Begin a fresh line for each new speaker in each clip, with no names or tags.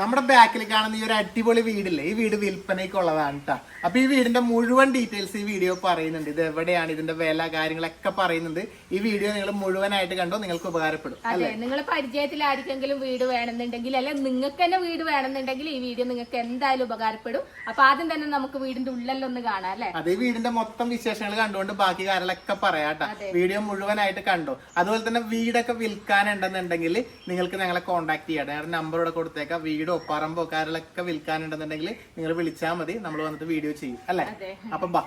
നമ്മുടെ ബാക്കിൽ കാണുന്ന ഈ ഒരു അടിപൊളി വീടില്ലേ? ഈ വീട് വിൽപ്പനയ്ക്കുള്ളതാണ് കേട്ടോ അപ്പൊ ഈ വീടിന്റെ മുഴുവൻ ഡീറ്റെയിൽസ് ഈ വീഡിയോ പറയുന്നുണ്ട്. ഇത് എവിടെയാണ്? ഇതിന്റെ വില കാര്യങ്ങളൊക്കെ പറയുന്നുണ്ട്. ഈ വീഡിയോ നിങ്ങൾ മുഴുവനായിട്ട് കണ്ടോ? നിങ്ങൾക്ക് ഉപകാരപ്പെടും.
അതെ നിങ്ങൾ പരിചയത്തിൽ ആർക്കെങ്കിലും വീട് വേണമെന്നുണ്ടെങ്കിൽ അല്ലെ നിങ്ങൾക്ക് തന്നെ വീട് വേണമെന്നുണ്ടെങ്കിൽ ഈ വീഡിയോ നിങ്ങൾക്ക് എന്തായാലും ഉപകാരപ്പെടും. അപ്പൊ ആദ്യം തന്നെ നമുക്ക് വീടിന്റെ ഉള്ളിലൊന്ന് കാണാം അല്ലെ?
അതെ വീടിന്റെ മൊത്തം വിശേഷങ്ങൾ കണ്ടുകൊണ്ട് ബാക്കി കാര്യങ്ങളൊക്കെ പറയാട്ടോ വീഡിയോ മുഴുവനായിട്ട് കണ്ടോ? അതുപോലെ തന്നെ വീടൊക്കെ വിൽക്കാനുണ്ടെന്നുണ്ടെങ്കിൽ നിങ്ങൾക്ക് ഞങ്ങളെ കോൺടാക്ട് ചെയ്യാം. ഞങ്ങളുടെ നമ്പർ ഇവിടെ കൊടുത്തേക്കാം. വീടോ പറമ്പോ കാര്യങ്ങളൊക്കെ വിൽക്കാനുണ്ടെന്നുണ്ടെങ്കിൽ നിങ്ങൾ വിളിച്ചാൽ മതി. നമ്മൾ വന്നിട്ട് വീഡിയോ ചെയ്യും. അല്ലേ? അപ്പം ബാ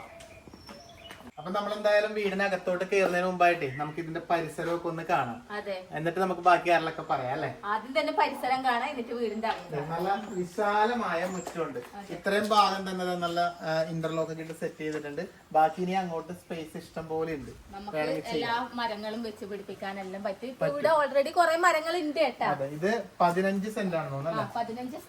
അപ്പൊ നമ്മൾ എന്തായാലും വീടിനകത്തോട്ട് കയറുന്നതിന് മുമ്പായിട്ട് നമുക്ക് ഇതിന്റെ പരിസരമൊക്കെ ഒന്ന് കാണാം.
അതെ.
എന്നിട്ട് നമുക്ക് ബാക്കി ആരിലൊക്കെ പറയാം അല്ലെ?
ആദ്യം തന്നെ പരിസരം കാണാം എന്നിട്ട് വീടിന്റെ
നല്ല വിശാലമായ മുറ്റമുണ്ട്. ഇത്രയും ഭാഗം തന്നെ നല്ല ഇന്റർലോക്ക് ഒക്കെ സെറ്റ് ചെയ്തിട്ടുണ്ട്. ബാക്കി ഇനി അങ്ങോട്ട് സ്പേസ് ഇഷ്ടം പോലെ ഉണ്ട്.
നമുക്ക് എല്ലാ മരങ്ങളും വെച്ച് പിടിപ്പിക്കാനെല്ലാം പറ്റും. ഇപ്പൊ ഇവിടെ ഓൾറെഡി കുറെ മരങ്ങൾ ഉണ്ട് കേട്ടോ.
അതെ ഇത് പതിനഞ്ച് സെന്റ് ആണ് തോന്നുന്നു
പതിനഞ്ച്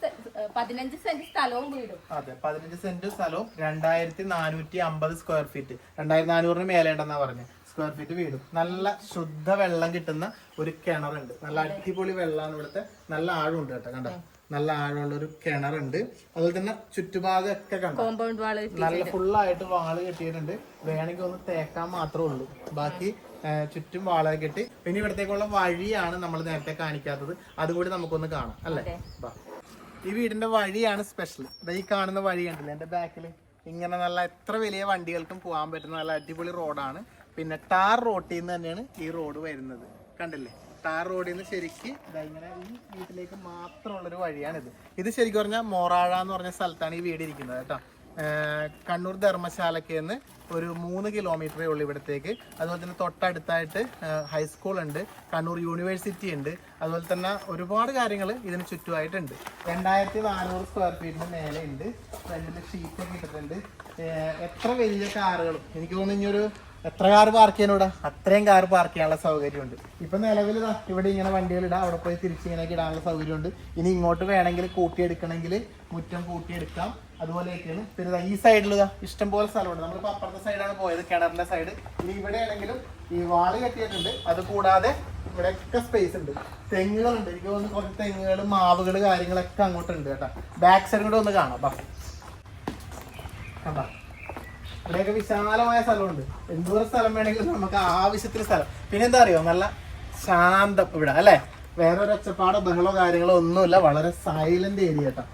പതിനഞ്ച് സെന്റ് സ്ഥലവും വീടും.
അതെ പതിനഞ്ച് സെന്റ് സ്ഥലവും രണ്ടായിരത്തി നാനൂറ്റി അമ്പത് സ്ക്വയർ ഫീറ്റ് രണ്ടായിരത്തി നാനൂറിന് മേലെ ഉണ്ടെന്നാ പറഞ്ഞു സ്ക്വയർ ഫീറ്റ് വീട് നല്ല ശുദ്ധ വെള്ളം കിട്ടുന്ന ഒരു കിണറുണ്ട് നല്ല അടിപൊളി വെള്ളമാണ് ഇവിടുത്തെ നല്ല ആഴമുണ്ട് കേട്ടോ കണ്ടോ നല്ല ആഴമുള്ള ഒരു കിണറുണ്ട് അതുപോലെ തന്നെ ചുറ്റുപാടും ഒക്കെ
കോമ്പൗണ്ട് വാൾ
നല്ല ഫുള്ളായിട്ട് വാൾ കെട്ടിയിട്ടുണ്ട് വേണമെങ്കിൽ ഒന്ന് തേക്കാൻ മാത്രമേ ഉള്ളൂ ബാക്കി ചുറ്റും വാള കെട്ടി പിന്നെ ഇവിടത്തേക്കുള്ള വഴിയാണ് നമ്മൾ നേരത്തെ കാണിക്കാത്തത് അതുകൂടി നമുക്കൊന്ന് കാണാം അല്ലേ. ഈ വീടിന്റെ വഴിയാണ് സ്പെഷ്യൽ ഈ കാണുന്ന വഴി കണ്ടില്ലേ എന്റെ ബാക്കിൽ ഇങ്ങനെ നല്ല എത്ര വലിയ വണ്ടികൾക്കും പോകാൻ പറ്റുന്ന നല്ല അടിപൊളി റോഡാണ്. പിന്നെ ടാർ റോട്ടിൽ നിന്ന് തന്നെയാണ് ഈ റോഡ് വരുന്നത്. കണ്ടില്ലേ? ടാർ റോഡിൽ നിന്ന് ശരിക്ക് ഇങ്ങനെ ഈ വീട്ടിലേക്ക് മാത്രമുള്ളൊരു വഴിയാണിത്. ഇത് ശരിക്കും പറഞ്ഞാൽ മോറാഴ എന്ന് പറഞ്ഞ സ്ഥലത്താണ് ഈ വീട് ഇരിക്കുന്നത് കേട്ടോ. കണ്ണൂർ ധർമ്മശാലയ്ക്ക് നിന്ന് ഒരു മൂന്ന് കിലോമീറ്ററേ ഉള്ളൂ ഇവിടത്തേക്ക്. അതുപോലെ തന്നെ തൊട്ടടുത്തായിട്ട് ഹൈസ്കൂൾ ഉണ്ട് കണ്ണൂർ യൂണിവേഴ്സിറ്റി ഉണ്ട്. അതുപോലെ തന്നെ ഒരുപാട് കാര്യങ്ങൾ ഇതിന് ചുറ്റുമായിട്ടുണ്ട്. രണ്ടായിരത്തി നാനൂറ് സ്ക്വയർ ഫീറ്റിന് മേലെ ഉണ്ട്. ഫ്രണ്ടിൽ ഷീറ്റൊക്കെ ഇട്ടിട്ടുണ്ട്. എത്ര വലിയ കാറുകളും. എനിക്ക് തോന്നുന്നു ഇനി ഒരു എത്ര കാർ പാർക്ക് ചെയ്യാനൂടാ അത്രയും കാർ പാർക്ക് ചെയ്യാനുള്ള സൗകര്യമുണ്ട്. ഇപ്പൊ നിലവിൽ ഇവിടെ ഇങ്ങനെ വണ്ടികൾ ഇടാം അവിടെ പോയി തിരിച്ച് ഇങ്ങനെ ഇടാനുള്ള സൗകര്യമുണ്ട്. ഇനി ഇങ്ങോട്ട് വേണമെങ്കിൽ കൂട്ടിയെടുക്കണമെങ്കിൽ മുറ്റം കൂട്ടിയെടുക്കാം. അതുപോലെയൊക്കെയാണ്. പിന്നെ ഈ ഇതാ ഇഷ്ടംപോലെ സ്ഥലമുണ്ട്. നമ്മളിപ്പോൾ അപ്പുറത്തെ സൈഡാണ് പോയത് കിണറിന്റെ സൈഡ് ഇനി ഇവിടെ ആണെങ്കിലും ഈ വാൾ കെട്ടിയിട്ടുണ്ട്. അത് കൂടാതെ ഇവിടെയൊക്കെ സ്പേസ് ഉണ്ട്. തെങ്ങുകളുണ്ട്. എനിക്ക് തോന്നുന്നു കുറച്ച് തെങ്ങുകൾ മാവുകൾ കാര്യങ്ങളൊക്കെ അങ്ങോട്ടുണ്ട് കേട്ടോ. ബാക്ക് സൈഡ് കൂടെ ഒന്ന് കാണാം. ബാ. കണ്ടാ? ഇവിടെയൊക്കെ വിശാലമായ സ്ഥലമുണ്ട്. എന്തോരം സ്ഥലം വേണമെങ്കിലും നമുക്ക് ആവശ്യത്തിന് സ്ഥലം. പിന്നെ എന്താ അറിയോ? നല്ല ശാന്തം ഇവിടെ അല്ലേ? വേറെ ഒരു ഒച്ചപ്പാടോ ബഹളോ കാര്യങ്ങളോ ഒന്നുമില്ല. വളരെ സൈലന്റ് ഏരിയ കേട്ടോ.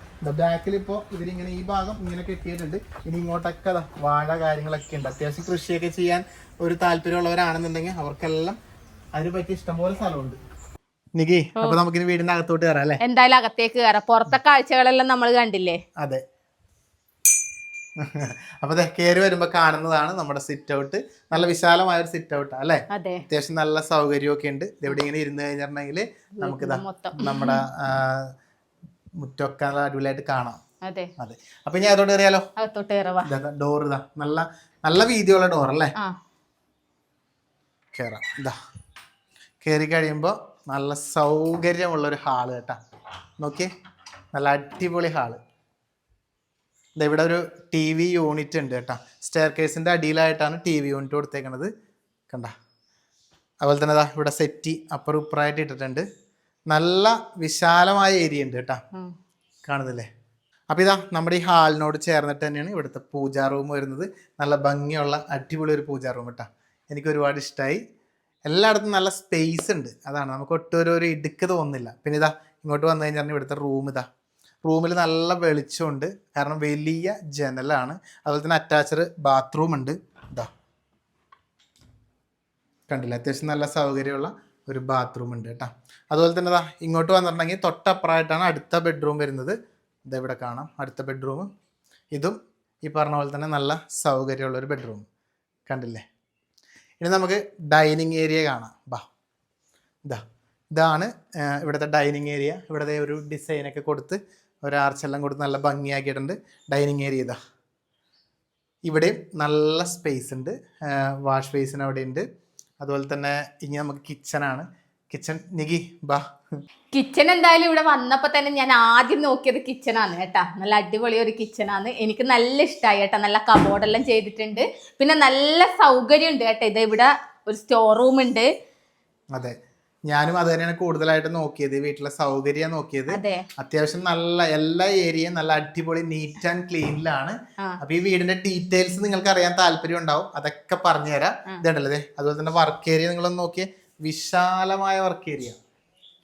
ബാക്കിൽ ഇപ്പോൾ ഇവരിങ്ങനെ ഈ ഭാഗം ഇങ്ങനെ കെട്ടിയിട്ടുണ്ട്. ഇനി ഇങ്ങോട്ടൊക്കെ വാഴ കാര്യങ്ങളൊക്കെ ഉണ്ട്. അത്യാവശ്യം കൃഷിയൊക്കെ ചെയ്യാൻ ഒരു താല്പര്യമുള്ളവരാണെന്നുണ്ടെങ്കിൽ അവർക്കെല്ലാം അതിന് പറ്റിയ ഇഷ്ടംപോലെ സ്ഥലമുണ്ട്. നികി അപ്പൊ നമുക്കിനി വീടിന്റെ അകത്തോട്ട് കയറാം അല്ലേ?
എന്തായാലും അകത്തേക്ക് കയറാം. പുറത്തെ കാഴ്ചകളെല്ലാം നമ്മൾ കണ്ടില്ലേ?
അതെ. അപ്പൊ കയറി വരുമ്പോ കാണുന്നതാണ് നമ്മുടെ സിറ്റ് ഔട്ട് നല്ല വിശാലമായ ഒരു സിറ്റ് ഔട്ട് അല്ലേ?
അതെ.
അത്യാവശ്യം നല്ല സൗകര്യമൊക്കെ ഉണ്ട്. ഇവിടെ ഇങ്ങനെ ഇരുന്ന് കഴിഞ്ഞിട്ടുണ്ടെങ്കിൽ
നമുക്ക്
നമ്മുടെ നല്ല അടിപൊളിയായിട്ട് കാണാം.
അതെ.
അതെ. അപ്പൊ ഞാൻ അതോട്
അറിയാലോ
ഡോർ ഇതാ നല്ല നല്ല വീതിയുള്ള ഡോർ അല്ലേ?
ആ.
കയറാം ഇതാ. കയറി കഴിയുമ്പോൾ നല്ല സൗകര്യമുള്ള ഒരു ഹാൾ കേട്ടാ. നോക്കിയേ. നല്ല അടിപൊളി ഹാൾ. ഇവിടെ ഒരു ടി വി യൂണിറ്റ് ഉണ്ട് കേട്ടാ. സ്റ്റെയർ കേസിന്റെ അടിയിലായിട്ടാണ് ടി വി യൂണിറ്റ് കൊടുത്തേക്കണത്. കണ്ട. അതുപോലെ തന്നെ ഇവിടെ സെറ്റി അപ്പർ ഉപ്പറായിട്ട് ഇട്ടിട്ടുണ്ട്. നല്ല വിശാലമായ ഏരിയ ഉണ്ട് കേട്ടോ. കാണുന്നില്ലേ? അപ്പം ഇതാ നമ്മുടെ ഈ ഹാളിനോട് ചേർന്നിട്ട് തന്നെയാണ് ഇവിടുത്തെ പൂജാ റൂം വരുന്നത്. നല്ല ഭംഗിയുള്ള അടിപൊളി ഒരു പൂജാ റൂം കേട്ടോ. എനിക്ക് ഒരുപാട് ഇഷ്ടമായി എല്ലായിടത്തും നല്ല സ്പേസ് ഉണ്ട്. അതാണ്. നമുക്ക് ഒട്ടും ഒരു ഒരു ഇടുക്ക് തോന്നുന്നില്ല. പിന്നെ ഇതാ ഇങ്ങോട്ട് വന്നു കഴിഞ്ഞാൽ ഇവിടുത്തെ റൂം ഇതാ. റൂമിൽ നല്ല വെളിച്ചമുണ്ട്. കാരണം വലിയ ജനലാണ്. അതുപോലെ തന്നെ അറ്റാച്ച്ഡ് ബാത്റൂം ഉണ്ട്. ഇതാ. കണ്ടില്ല? അത്യാവശ്യം നല്ല സൗകര്യമുള്ള ഒരു ബാത്റൂം ഉണ്ട് കേട്ടോ. അതുപോലെ തന്നെ ഇതാ ഇങ്ങോട്ട് വന്നിട്ടുണ്ടെങ്കിൽ തൊട്ടപ്പുറമായിട്ടാണ് അടുത്ത ബെഡ്റൂം വരുന്നത്. ഇതെവിടെ കാണാം? അടുത്ത ബെഡ്റൂം ഇതും ഈ പറഞ്ഞ പോലെ തന്നെ നല്ല സൗകര്യമുള്ള ഒരു ബെഡ്റൂം കണ്ടില്ലേ? ഇനി നമുക്ക് ഡൈനിങ് ഏരിയ കാണാം. ബാ. ഇതാ ഇതാണ് ഇവിടുത്തെ ഡൈനിങ് ഏരിയ ഇവിടുത്തെ ഒരു ഡിസൈനൊക്കെ കൊടുത്ത് ഒരു ആർച്ചെല്ലാം കൊടുത്ത് നല്ല ഭംഗിയാക്കിയിട്ടുണ്ട് ഡൈനിങ് ഏരിയ ഇതാ. ഇവിടെയും നല്ല സ്പേസ് ഉണ്ട്. വാഷ് ബേസിന് അവിടെ ഉണ്ട്. അതുപോലെ തന്നെ ഇനി നമുക്ക് കിച്ചണാണ് കിച്ചൺ നികി ബാ.
കിച്ചൺ എന്തായാലും ഇവിടെ വന്നപ്പോ തന്നെ ഞാൻ ആദ്യം നോക്കിയത് കിച്ചണാണ് കേട്ടാ. നല്ല അടിപൊളി ഒരു കിച്ചണാണ് എനിക്ക് നല്ല ഇഷ്ടമായി കേട്ടാ. നല്ല കബോർഡെല്ലാം ചെയ്തിട്ടുണ്ട്. പിന്നെ നല്ല സൗകര്യം ഉണ്ട് കേട്ടോ. ഇത് ഇവിടെ ഒരു സ്റ്റോർ റൂം ഉണ്ട്.
അതെ. ഞാനും അത് തന്നെയാണ് കൂടുതലായിട്ട് നോക്കിയത്. വീട്ടിലെ സൗകര്യം നോക്കിയത്.
അതെ.
അത്യാവശ്യം നല്ല എല്ലാ ഏരിയയും നല്ല അടിപൊളി നീറ്റ് ആൻഡ് ക്ലീനിലാണ്. അപ്പൊ ഈ വീടിന്റെ ഡീറ്റെയിൽസ് നിങ്ങൾക്ക് അറിയാൻ താല്പര്യം ഉണ്ടാവും. അതൊക്കെ പറഞ്ഞുതരാം ഇതുണ്ടല്ലേ അതുപോലെ തന്നെ വർക്ക് ഏരിയ നിങ്ങളൊന്ന് നോക്കിയേ. വിശാലമായ വർക്ക് ഏരിയ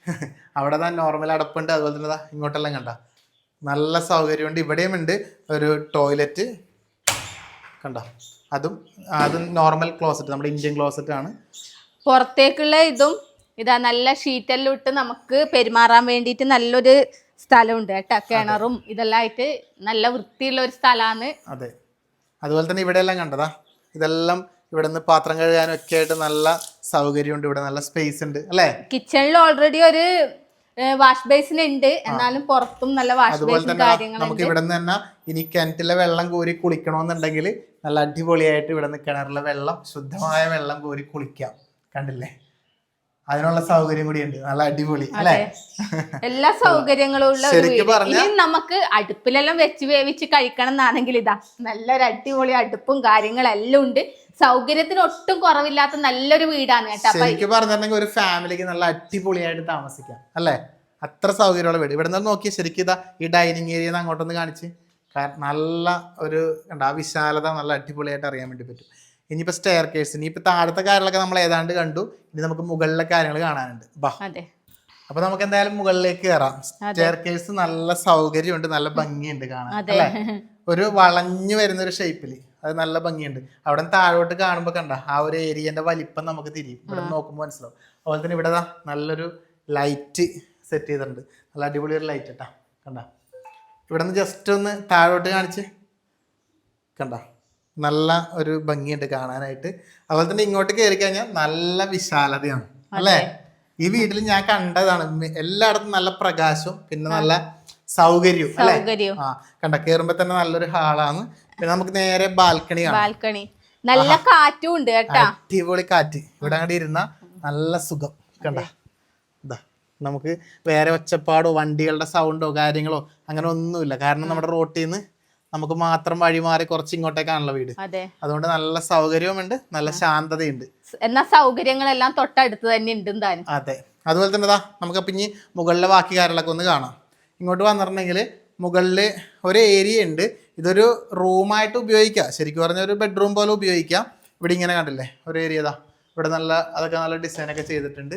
അവിടെ തന്നെ നോർമൽ അടപ്പുണ്ട്. അതുപോലെ തന്നെ ഇങ്ങോട്ടെല്ലാം കണ്ട. നല്ല സൗകര്യമുണ്ട്. ഇവിടെയും ഉണ്ട് ഒരു ടോയ്ലറ്റ് കണ്ട? അതും അതും നോർമൽ ക്ലോസറ്റ് നമ്മുടെ ഇന്ത്യൻ ക്ലോസറ്റ് ആണ്.
പുറത്തേക്കുള്ള ഇതും ഇതാ നല്ല ഷീറ്റെല്ലാം ഇട്ട് നമുക്ക് പെരുമാറാൻ വേണ്ടിയിട്ട് നല്ലൊരു സ്ഥലമുണ്ട് കേട്ടോ. കിണറും ഇതെല്ലാം ആയിട്ട് നല്ല വൃത്തിയുള്ള ഒരു സ്ഥലമാണ്.
അതെ. അതുപോലെ തന്നെ ഇവിടെ എല്ലാം കണ്ടതാ. ഇതെല്ലാം ഇവിടെ നിന്ന് പാത്രം കഴുകാനും ഒക്കെ ആയിട്ട് നല്ല സൗകര്യമുണ്ട്. ഇവിടെ നല്ല സ്പേസ് ഉണ്ട്. അല്ലേ?
കിച്ചണിൽ ഓൾറെഡി ഒരു വാഷ് ബേസിൻ ഉണ്ട്. എന്നാലും പുറത്തും നല്ല വാഷ് ബേസിൻ കാര്യങ്ങൾ
നമുക്ക് ഇവിടെ നിന്ന് തന്നെ ഇനി കിണറ്റിലെ വെള്ളം കോരി കുളിക്കണമെന്നുണ്ടെങ്കിൽ നല്ല അടിപൊളിയായിട്ട് ഇവിടെ നിന്ന് കിണറിലെ വെള്ളം ശുദ്ധമായ വെള്ളം കോരി കുളിക്കാം. കണ്ടില്ലേ? അതിനുള്ള സൗകര്യം കൂടി ഉണ്ട്. നല്ല അടിപൊളി അല്ലേ?
എല്ലാ സൗകര്യങ്ങളും ഉള്ള
ശരിക്കും
നമുക്ക് അടുപ്പിലെല്ലാം വെച്ച് വേവിച്ച് കഴിക്കണം എന്നാണെങ്കിൽ ഇതാ നല്ലൊരു അടിപൊളി അടുപ്പും കാര്യങ്ങളെല്ലാം ഉണ്ട്. സൗകര്യത്തിന് ഒട്ടും കുറവില്ലാത്ത നല്ലൊരു വീടാണ് കേട്ടോ.
ശരിക്കും പറഞ്ഞിട്ടുണ്ടെങ്കിൽ ഒരു ഫാമിലിക്ക് നല്ല അടിപൊളിയായിട്ട് താമസിക്കാം അല്ലേ? അത്ര സൗകര്യമുള്ള വീട്. ഇവിടെ നിന്ന് നോക്കിയാൽ ശരിക്കും ഇതാ ഈ ഡൈനിങ് ഏരിയ അങ്ങോട്ടൊന്ന് കാണിച്ച് നല്ല ഒരു കണ്ട ആ വിശാലത നല്ല അടിപൊളിയായിട്ട് അറിയാൻ വേണ്ടി പറ്റും. ഇനിയിപ്പോൾ സ്റ്റെയർ കേസ് ഇനിയിപ്പോൾ താഴത്തെ കാര്യങ്ങളൊക്കെ നമ്മൾ ഏതാണ്ട് കണ്ടു. ഇനി നമുക്ക് മുകളിലെ കാര്യങ്ങൾ കാണാനുണ്ട്. ബാ.
അതെ.
അപ്പൊ നമുക്ക് എന്തായാലും മുകളിലേക്ക് കയറാം സ്റ്റെയർ കേസ് നല്ല സൗകര്യമുണ്ട് നല്ല ഭംഗിയുണ്ട് കാണാൻ അല്ലെ? ഒരു വളഞ്ഞു വരുന്ന ഒരു ഷേപ്പിൽ അത് നല്ല ഭംഗിയുണ്ട്. അവിടെ താഴോട്ട് കാണുമ്പോൾ കണ്ട ആ ഒരു ഏരിയന്റെ വലിപ്പം നമുക്ക് തിരിയും. ഇവിടെ നോക്കുമ്പോൾ മനസ്സിലാവും. അതുപോലെ തന്നെ ഇവിടെ നല്ലൊരു ലൈറ്റ് സെറ്റ് ചെയ്തിട്ടുണ്ട്. നല്ല അടിപൊളി ഒരു ലൈറ്റ് കേട്ടാ കണ്ട. ഇവിടെ നിന്ന് ജസ്റ്റ് ഒന്ന് താഴോട്ട് കാണിച്ച്. കണ്ട. നല്ല ഒരു ഭംഗിയുണ്ട് കാണാനായിട്ട്. അതുപോലെ തന്നെ ഇങ്ങോട്ട് കയറി കഴിഞ്ഞാൽ നല്ല വിശാലതയാണ് അല്ലേ? ഈ വീട്ടിൽ ഞാൻ കണ്ടതാണ് എല്ലായിടത്തും നല്ല പ്രകാശവും പിന്നെ നല്ല സൗകര്യവും അല്ലേ? ആ കണ്ട? കയറുമ്പോ തന്നെ നല്ലൊരു ഹാളാണ്. പിന്നെ നമുക്ക് നേരെ ബാൽക്കണി കാണാം.
ബാൽക്കണി. നല്ല കാറ്റും ഉണ്ട് കേട്ടോ.
അടിപൊളി കാറ്റ്. ഇവിടെ അങ്ങോട്ട് ഇരുന്ന നല്ല സുഖം കണ്ട? ഇതാ നമുക്ക് വേറെ ഒച്ചപ്പാടോ വണ്ടികളുടെ സൗണ്ടോ കാര്യങ്ങളോ അങ്ങനെ ഒന്നുമില്ല. കാരണം നമ്മുടെ റോട്ടിൽ നിന്ന് നമുക്ക് മാത്രം വഴി മാറി കുറച്ച് ഇങ്ങോട്ടേക്കാണല്ലോ വീട്.
അതെ.
അതുകൊണ്ട് നല്ല സൗകര്യവുമുണ്ട് നല്ല ശാന്തതയുണ്ട്.
എന്നാ സൗകര്യങ്ങളെല്ലാം തൊട്ടടുത്ത് തന്നെ ഉണ്ട് താനും
അതെ. അതുപോലെ തന്നെ ദാ പിന്നെ മുകളിലെ ബാക്കി കാര്യങ്ങളൊക്കെ ഒന്ന് കാണാം. ഇങ്ങോട്ട് വന്നിട്ടുണ്ടെങ്കിൽ മുകളിൽ ഒരു ഏരിയ ഉണ്ട്. ഇതൊരു റൂമായിട്ട് ഉപയോഗിക്കാം. ശരിക്കും പറഞ്ഞാൽ ഒരു ബെഡ്റൂം പോലെ ഉപയോഗിക്കാം. ഇവിടെ ഇങ്ങനെ കണ്ടില്ലേ? ഒരു ഏരിയ ഇതാ ഇവിടെ നല്ല അതൊക്കെ നല്ല ഡിസൈനൊക്കെ ചെയ്തിട്ടുണ്ട്.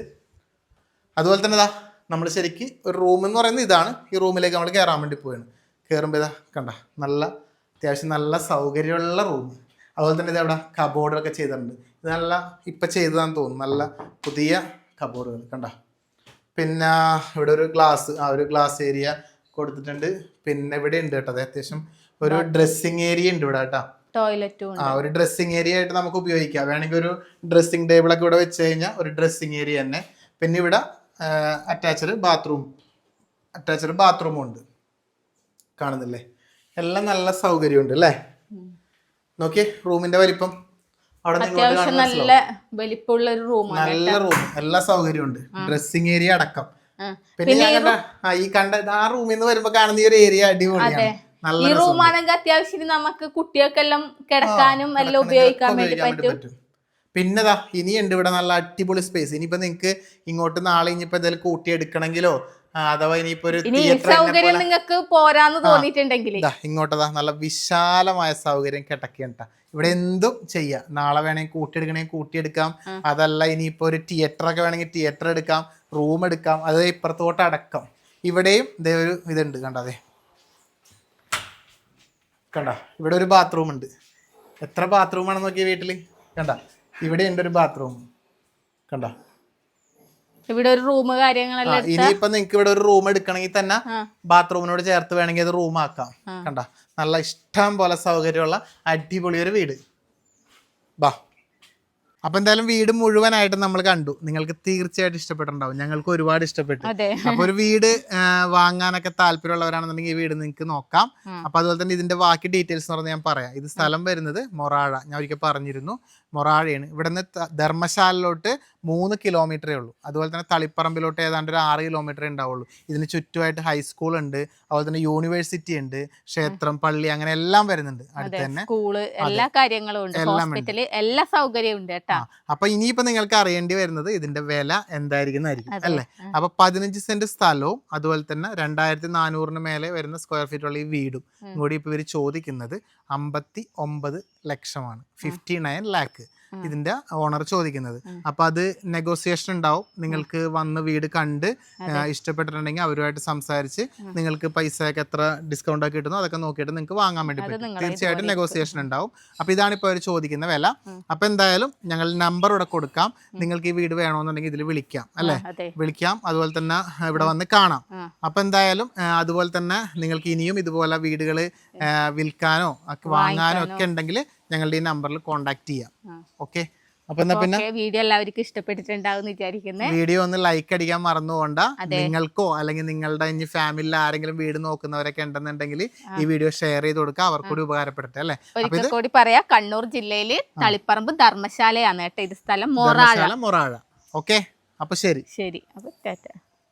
അതുപോലെ തന്നെ ഇതാ നമ്മൾ ശരിക്കും ഒരു റൂം എന്ന് പറയുന്നത് ഇതാണ്. ഈ റൂമിലേക്ക് നമ്മൾ കയറാൻ വേണ്ടി പോവാണ്. കയറുമ്പോൾ ഇതാ കണ്ട നല്ല അത്യാവശ്യം നല്ല സൗകര്യമുള്ള റൂം അതുപോലെ തന്നെ ഇതവിടെ കബോർഡൊക്കെ ചെയ്തിട്ടുണ്ട്. ഇത് നല്ല ഇപ്പം ചെയ്തതാണെന്ന് തോന്നുന്നു. നല്ല പുതിയ കബോർഡുകൾ കണ്ട. പിന്നെ ഇവിടെ ഒരു ഗ്ലാസ് ആ ഒരു ഗ്ലാസ് ഏരിയ കൊടുത്തിട്ടുണ്ട്. പിന്നെ ഇവിടെ ഉണ്ട് കേട്ടോ അത് അത്യാവശ്യം ഒരു ഡ്രസ്സിങ് ഏരിയ ഉണ്ട് ഇവിടെ കേട്ടോ.
ടോയ്ലറ്റും
ആ ഒരു ഡ്രസ്സിങ് ഏരിയ ആയിട്ട് നമുക്ക് ഉപയോഗിക്കാം. വേണമെങ്കിൽ ഒരു ഡ്രസ്സിങ് ടേബിൾ ഒക്കെ ഇവിടെ വെച്ച് കഴിഞ്ഞാൽ ഒരു ഡ്രസ്സിങ് ഏരിയ തന്നെ. പിന്നെ ഇവിടെ അറ്റാച്ച്ഡ് ബാത്റൂം അറ്റാച്ച്ഡ് ബാത്റൂമും ഉണ്ട്. കാണുന്നില്ലേ? എല്ലാം നല്ല സൗകര്യമുണ്ട് അല്ലേ? നോക്കിയേ റൂമിന്റെ വലിപ്പം. അവിടെ
നല്ല വലിപ്പമുള്ള ഒരു റൂമാണ്
നല്ല റൂം എല്ലാ സൗകര്യമുണ്ട്. ഡ്രസ്സിംഗ് ഏരിയ അടക്കം. പിന്നെ ഞാൻ കണ്ട ആ ഈ കണ്ട ആ റൂമിൽ നിന്ന് വരുമ്പോ കാണുന്ന ഈ ഒരു ഏരിയ അടിപൊളിയാണ്.
ഈ. റൂമാണെങ്കിൽ അത്യാവശ്യം നമുക്ക് കുട്ടികൾക്കെല്ലാം കിടക്കാനും എല്ലാം ഉപയോഗിക്കാൻ വേണ്ടി പറ്റും.
പിന്നെതാ ഇനിയുണ്ട് ഇവിടെ നല്ല അടിപൊളി സ്പേസ് ഇനിയിപ്പോ നിങ്ങക്ക് ഇങ്ങോട്ട് നാളെ ഇനിയിപ്പോ എന്തെങ്കിലും കൂട്ടി എടുക്കണമെങ്കിലോ ആ, അഥവാ ഇനിയിപ്പോ ഒരു
ഇനി ഈ സൗകര്യം നിങ്ങൾക്ക് പോരാന്ന് തോന്നിയിട്ടുണ്ടെങ്കിൽ
ഇങ്ങോട്ടതാ നല്ല വിശാലമായ സൗകര്യം കിടക്കേണ്ട ഇവിടെ എന്തും ചെയ്യാം. നാളെ വേണമെങ്കിൽ കൂട്ടിയെടുക്കണമെങ്കിൽ കൂട്ടിയെടുക്കാം. അതല്ല ഇനിയിപ്പോ ഒരു തിയേറ്റർ ഒക്കെ വേണമെങ്കിൽ തിയേറ്റർ എടുക്കാം റൂം എടുക്കാം അത് ഇപ്പുറത്തോട്ട് അടക്കം. ഇവിടെയും ഇതേ ഒരു ഇതുണ്ട് കണ്ടതെ കണ്ട ഇവിടെ ഒരു ബാത്റൂം ഉണ്ട്. എത്ര ബാത്റൂം ആണെന്ന് നോക്കിയ വീട്ടിൽ? കണ്ട ഇവിടെ ഉണ്ട് ഒരു ബാത്റൂം കണ്ട
ഇവിടെ ഒരു റൂം കാര്യങ്ങളെല്ലാം
ഇനിയിപ്പോ നിങ്ങക്ക് ഇവിടെ ഒരു റൂം എടുക്കണമെങ്കിൽ തന്നെ ബാത്റൂമിനോട് ചേർത്ത് വേണമെങ്കിൽ അത് റൂം ആക്കാം. കണ്ട? നല്ല ഇഷ്ടം പോലെ സൗകര്യമുള്ള അടിപൊളി ഒരു വീട്. ബാ. അപ്പൊ എന്തായാലും വീട് മുഴുവനായിട്ട് നമ്മൾ കണ്ടു. നിങ്ങൾക്ക് തീർച്ചയായിട്ടും ഇഷ്ടപ്പെട്ടിട്ടുണ്ടാവും. ഞങ്ങൾക്ക് ഒരുപാട് ഇഷ്ടപ്പെട്ടു. അപ്പൊ ഒരു വീട് വാങ്ങാനൊക്കെ താല്പര്യമുള്ളവരാണെന്നുണ്ടെങ്കിൽ ഈ വീട് നിങ്ങൾക്ക് നോക്കാം. അപ്പൊ അതുപോലെ തന്നെ ഇതിന്റെ ബാക്കി ഡീറ്റെയിൽസ് എന്ന് പറഞ്ഞാൽ ഞാൻ പറയാം. ഇത് സ്ഥലം വരുന്നത് മൊറാഴ. ഞാൻ ഒരിക്കൽ പറഞ്ഞിരുന്നു. മൊറാഴയാണ്. ഇവിടെ നിന്ന് ധർമ്മശാലയിലോട്ട് മൂന്ന് കിലോമീറ്ററേ ഉള്ളൂ. അതുപോലെ തന്നെ തളിപ്പറമ്പിലോട്ട് ഏതാണ്ട് ഒരു ആറ് കിലോമീറ്ററേ ഉണ്ടാവുള്ളൂ. ഇതിന് ചുറ്റുമായിട്ട് ഹൈസ്കൂൾ ഉണ്ട്. അതുപോലെ തന്നെ യൂണിവേഴ്സിറ്റി ഉണ്ട്. ക്ഷേത്രം പള്ളി അങ്ങനെ എല്ലാം വരുന്നുണ്ട്. അടുത്ത് തന്നെ
സ്കൂൾ എല്ലാ കാര്യങ്ങളും ഉണ്ട്.
എല്ലാം
ഹോസ്പിറ്റൽ എല്ലാ സൗകര്യവും ഉണ്ട് കേട്ടാ.
അപ്പൊ ഇനിയിപ്പോ നിങ്ങൾക്ക് അറിയേണ്ടി വരുന്നത് ഇതിന്റെ വില എന്തായിരിക്കുന്നതായിരിക്കും
അതെ.
അല്ലേ. അപ്പൊ പതിനഞ്ച് സെന്റ് സ്ഥലവും അതുപോലെ തന്നെ രണ്ടായിരത്തി നാനൂറിന് മേലെ വരുന്ന സ്ക്വയർ ഫീറ്റ് ഉള്ള ഈ വീടും. കൂടി ഇപ്പൊ ഇവർ ചോദിക്കുന്നത് അമ്പത്തി ഒമ്പത് ലക്ഷമാണ്. Fifty nine lakh. ഇതിന്റെ ഓണർ ചോദിക്കുന്നത്. അപ്പൊ അത് നെഗോസിയേഷൻ ഉണ്ടാവും. നിങ്ങൾക്ക് വന്ന് വീട് കണ്ട്. ഇഷ്ടപ്പെട്ടിട്ടുണ്ടെങ്കിൽ അവരുമായിട്ട് സംസാരിച്ച്. നിങ്ങൾക്ക് പൈസയൊക്കെ എത്ര ഡിസ്കൗണ്ട് ഒക്കെ കിട്ടുന്നു അതൊക്കെ നോക്കിയിട്ട് നിങ്ങൾക്ക് വാങ്ങാൻ വേണ്ടി പറ്റും. തീർച്ചയായിട്ടും നെഗോസിയേഷൻ ഉണ്ടാവും. അപ്പൊ ഇതാണ് ഇപ്പോൾ അവർ ചോദിക്കുന്ന വില. അപ്പൊ എന്തായാലും ഞങ്ങൾ നമ്പർ ഇവിടെ കൊടുക്കാം. നിങ്ങൾക്ക് ഈ വീട് വേണമെന്നുണ്ടെങ്കിൽ ഇതിൽ വിളിക്കാം അല്ലേ? വിളിക്കാം. അതുപോലെ തന്നെ ഇവിടെ വന്ന് കാണാം. അപ്പൊ എന്തായാലും അതുപോലെ തന്നെ നിങ്ങൾക്ക് ഇനിയും ഇതുപോലെ വീടുകൾ വിൽക്കാനോ ഒക്കെ വാങ്ങാനോ ഒക്കെ ഉണ്ടെങ്കിൽ ഞങ്ങളുടെ ഈ നമ്പറിൽ കോൺടാക്ട് ചെയ്യാം. ഓക്കെ? അപ്പൊ എന്നാ പിന്നെ
വീഡിയോ എല്ലാവർക്കും ഇഷ്ടപ്പെട്ടിട്ടുണ്ടാവും വിചാരിക്കുന്നത്
വീഡിയോ ഒന്ന് ലൈക്ക് അടിക്കാൻ
മറന്നുകൊണ്ട
നിങ്ങൾക്കോ അല്ലെങ്കിൽ നിങ്ങളുടെ ഇനി ഫാമിലിയിൽ ആരെങ്കിലും വീട് നോക്കുന്നവരൊക്കെ ഉണ്ടെന്നുണ്ടെങ്കിൽ ഈ വീഡിയോ ഷെയർ ചെയ്ത് കൊടുക്കുക അവർക്കൂടി ഉപകാരപ്പെടട്ടെ അല്ലേ?
ഒരിക്കൽ കൂടി പറയാ കണ്ണൂർ ജില്ലയിൽ തളിപ്പറമ്പ് ധർമ്മശാലയാണ് കേട്ടോ ഇത് സ്ഥലം. മൊറാഴ.
മൊറാഴ. ഓക്കെ? അപ്പൊ ശരി.
ശരി. അപ്പൊ